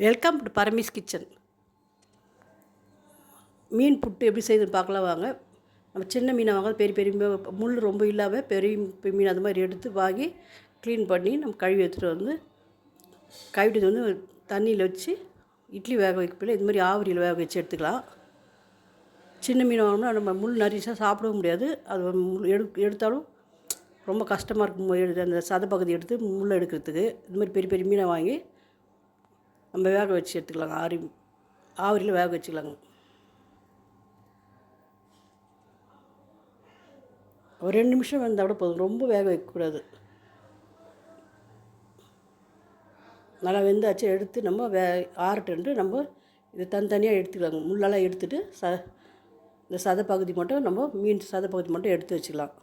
Welcome to Paramees kitchen. மீன் புட்டு எப்படி செய்யுதுன்னு பார்க்கலாம் வாங்க. நம்ம சின்ன மீனை வாங்க பெரிய பெரிய முள் ரொம்ப இல்லாமல் பெரிய மீன் அது மாதிரி எடுத்து வாங்கி க்ளீன் பண்ணி நம்ம கழுவி எடுத்துகிட்டு வந்து கழுவிட்டு வந்து தண்ணியில் வச்சு இட்லி வேக வைக்கப்பில்லை இது மாதிரி ஆவரியில் வேக வச்சு எடுத்துக்கலாம். சின்ன மீன் வாங்கினா நம்ம முள் நரிசாக சாப்பிடவும் முடியாது. அது முள் எடு எடுத்தாலும் ரொம்ப கஷ்டமாக இருக்கும். எடு- அந்த சத பகுதி எடுத்து முள் எடுக்கிறதுக்கு. இது மாதிரி பெரிய பெரிய மீனை வாங்கி நம்ம வேக வச்சு எடுத்துக்கலாங்க. ஆரி ஆவரியில் வேக வச்சுக்கலாங்க. ஒரு ரெண்டு நிமிஷம் வந்தால் கூட போதும். ரொம்ப வேக வைக்கக்கூடாது. நல்லா வெந்தாச்சு எடுத்து நம்ம வே ஆறட்டுன்ட்டு நம்ம இது தனித்தனியாக எடுத்துக்கலாங்க. முள்ளெல்லாம் எடுத்துட்டு ச இந்த சதை பகுதி மட்டும் நம்ம மீன் சதை பகுதி மட்டும் எடுத்து வச்சுக்கலாம்.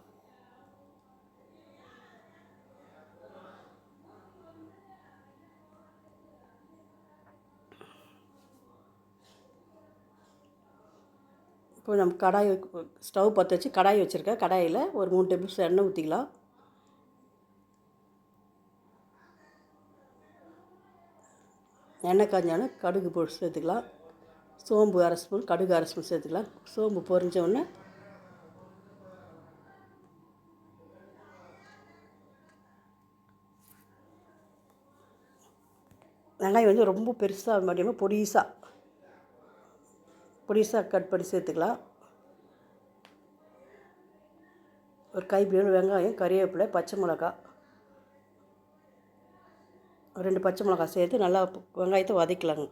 இப்போ நம்ம கடாய் ஸ்டவ் பற்ற வச்சு கடாய் வச்சுருக்கேன் கடாயில் ஒரு மூணு டேபிள் ஸ்பூன் எண்ணெய் ஊற்றிக்கலாம் எண்ணெய் காஞ்சாலும் கடுகு போட்டு சேர்த்துக்கலாம். சோம்பு அரை ஸ்பூன் கடுகு அரை ஸ்பூன் சேர்த்துக்கலாம். சோம்பு பொரிஞ்ச உடனே வெங்காயம் வந்து ரொம்ப பெருசாக மாட்டியாமல் பொடிசாக பொடிசாக கட் பண்ணி சேர்த்துக்கலாம். ஒரு கைப்பிடி வெங்காயம் கறிவேப்பிலை பச்சை மிளகா. ரெண்டு பச்சை மிளகா சேர்த்து நல்லா வெங்காயத்தை வதக்கலாங்க.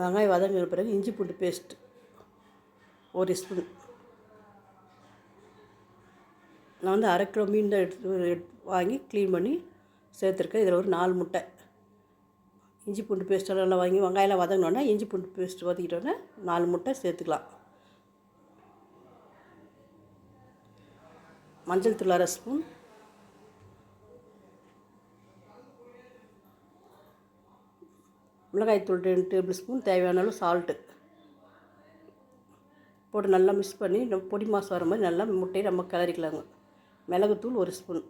வெங்காயம் வதங்கின பிறகு இஞ்சி பூண்டு பேஸ்ட் ஒரு ஸ்பூன். நான் வந்து அரை கிலோ மீன் தான் எடுத்து எடுத்து வாங்கி க்ளீன் பண்ணி சேர்த்துருக்கேன். இதில் ஒரு நாலு முட்டை. இஞ்சி பூண்டு பேஸ்ட்டெல்லாம் நல்லா வாங்கி வெங்காயம்லாம் வதங்கினோடனே இஞ்சி பூண்டு பேஸ்ட் வதக்கிட்டோன்னே நாலு முட்டை சேர்த்துக்கலாம். மஞ்சள் தூள் அரை ஸ்பூன். மிளகாய்த்தூள் ரெண்டு டேபிள் ஸ்பூன். தேவையான அளவு சால்ட்டு போட்டு நல்லா மிக்ஸ் பண்ணி நம்ம பொடி மாசம் வர மாதிரி நல்லா முட்டையை நம்ம கிளறிக்கலாங்க. மிளகுத்தூள் ஒரு ஸ்பூன்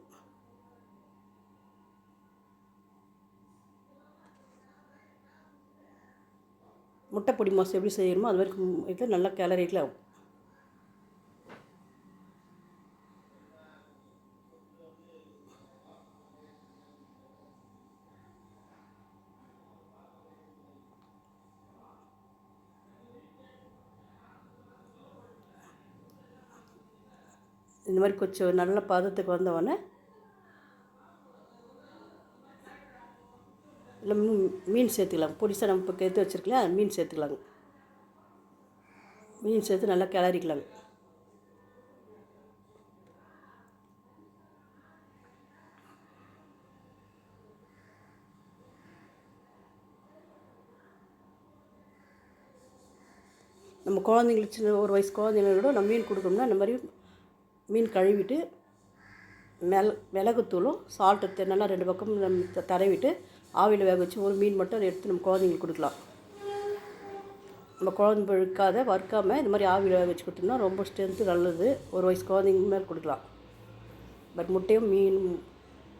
முட்டை பொடி மாசம் எப்படி செய்யணுமோ அது வரைக்கும் இதில் நல்லா கிளறிக்கலாம். இந்த மாதிரி கொஞ்சம் நல்ல பதத்துக்கு வந்தவொடனே இல்லை மீன் மீன் சேர்த்துக்கலாம். பொடிசாக நம்ம இப்போ எடுத்து வச்சுருக்கலாம் மீன் சேர்த்துக்கலாங்க. மீன் சேர்த்து நல்லா கிளறிக்கலாங்க. நம்ம குழந்தைங்களுக்கு சின்ன ஒரு வயசு குழந்தைங்களோட கூட நம்ம மீன் கொடுக்கணும்னா இந்த மாதிரி மீன் கழுவிட்டு மிள மிளகுத்தூளும் சால்ட்டு நல்லா ரெண்டு பக்கம் நம்ம தடவிட்டு ஆவியில் வேக வச்சு ஒரு மீன் மட்டும் எடுத்து நம்ம குழந்தைங்களுக்கு கொடுக்கலாம். நம்ம குழந்தை பழுக்காத வறுக்காமல் இந்த மாதிரி ஆவியில் வேக வச்சு கொடுத்தோம்னா ரொம்ப ஸ்ட்ரென்த்து நல்லது. ஒரு வயசு குழந்தைங்க மேலே கொடுக்கலாம். பட் முட்டையும் மீன்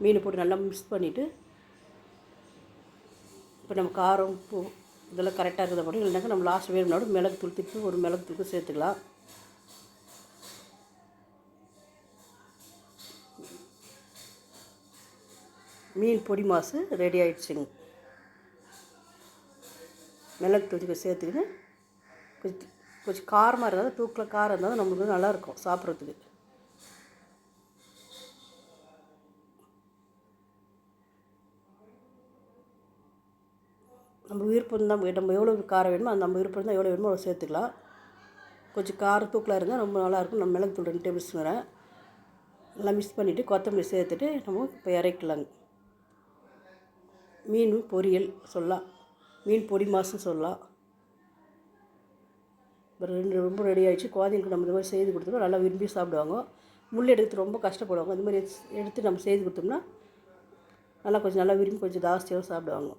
மீன் போட்டு நல்லா மிக்ஸ் பண்ணிவிட்டு இப்போ நம்ம காரம் உப்பு இதெல்லாம் கரெக்டாக இருக்கிறத மட்டும் இல்லைனாக்கா நம்ம லாஸ்ட் வேணும்னாலும் மிளகு தூள் திருப்பி ஒரு மிளகு தூள் சேர்த்துக்கலாம். மீன் பொடி மாசு ரெடி ஆகிடுச்சுங்க மிளகு தூள் சேர்த்துக்கிட்டு கொஞ்சம் கொஞ்சம் காரமாக இருந்தாலும் தூக்கில் காரம் இருந்தாலும் நம்மளுக்கு நல்லாயிருக்கும் சாப்பிட்றதுக்கு. நம்ம விருப்பம் தான் நம்ம எவ்வளோ காரம் வேணுமோ அந்த நம்ம விருப்பம் தான் எவ்வளோ வேணுமோ அவ்வளோ சேர்த்துக்கலாம். கொஞ்சம் காரம் தூக்கில் இருந்தால் ரொம்ப நல்லாயிருக்கும். நம்ம மிளகு தூள் ரெண்டு டேபிள் ஸ்பூன் வரேன் நல்லா மிக்ஸ் பண்ணிவிட்டு கொத்தமல்லி சேர்த்துட்டு நம்ம இப்போ இறக்கலாங்க மீன் பொரியல் சொல்லலாம் மீன் பொடி மாதம் சொல்லலாம் ரெண்டு ரொம்ப ரெடி ஆகிடுச்சு குழந்தைங்களுக்கு நம்ம இந்த மாதிரி செய்து கொடுத்தோம்னா நல்லா விரும்பி சாப்பிடுவாங்க. முள் எடுத்து ரொம்ப கஷ்டப்படுவாங்க. இந்த மாதிரி எடுத்து நம்ம செய்து கொடுத்தோம்னா நல்லா கொஞ்சம் நல்லா விரும்பி கொஞ்சம் ஜாஸ்தியாக சாப்பிடுவாங்க.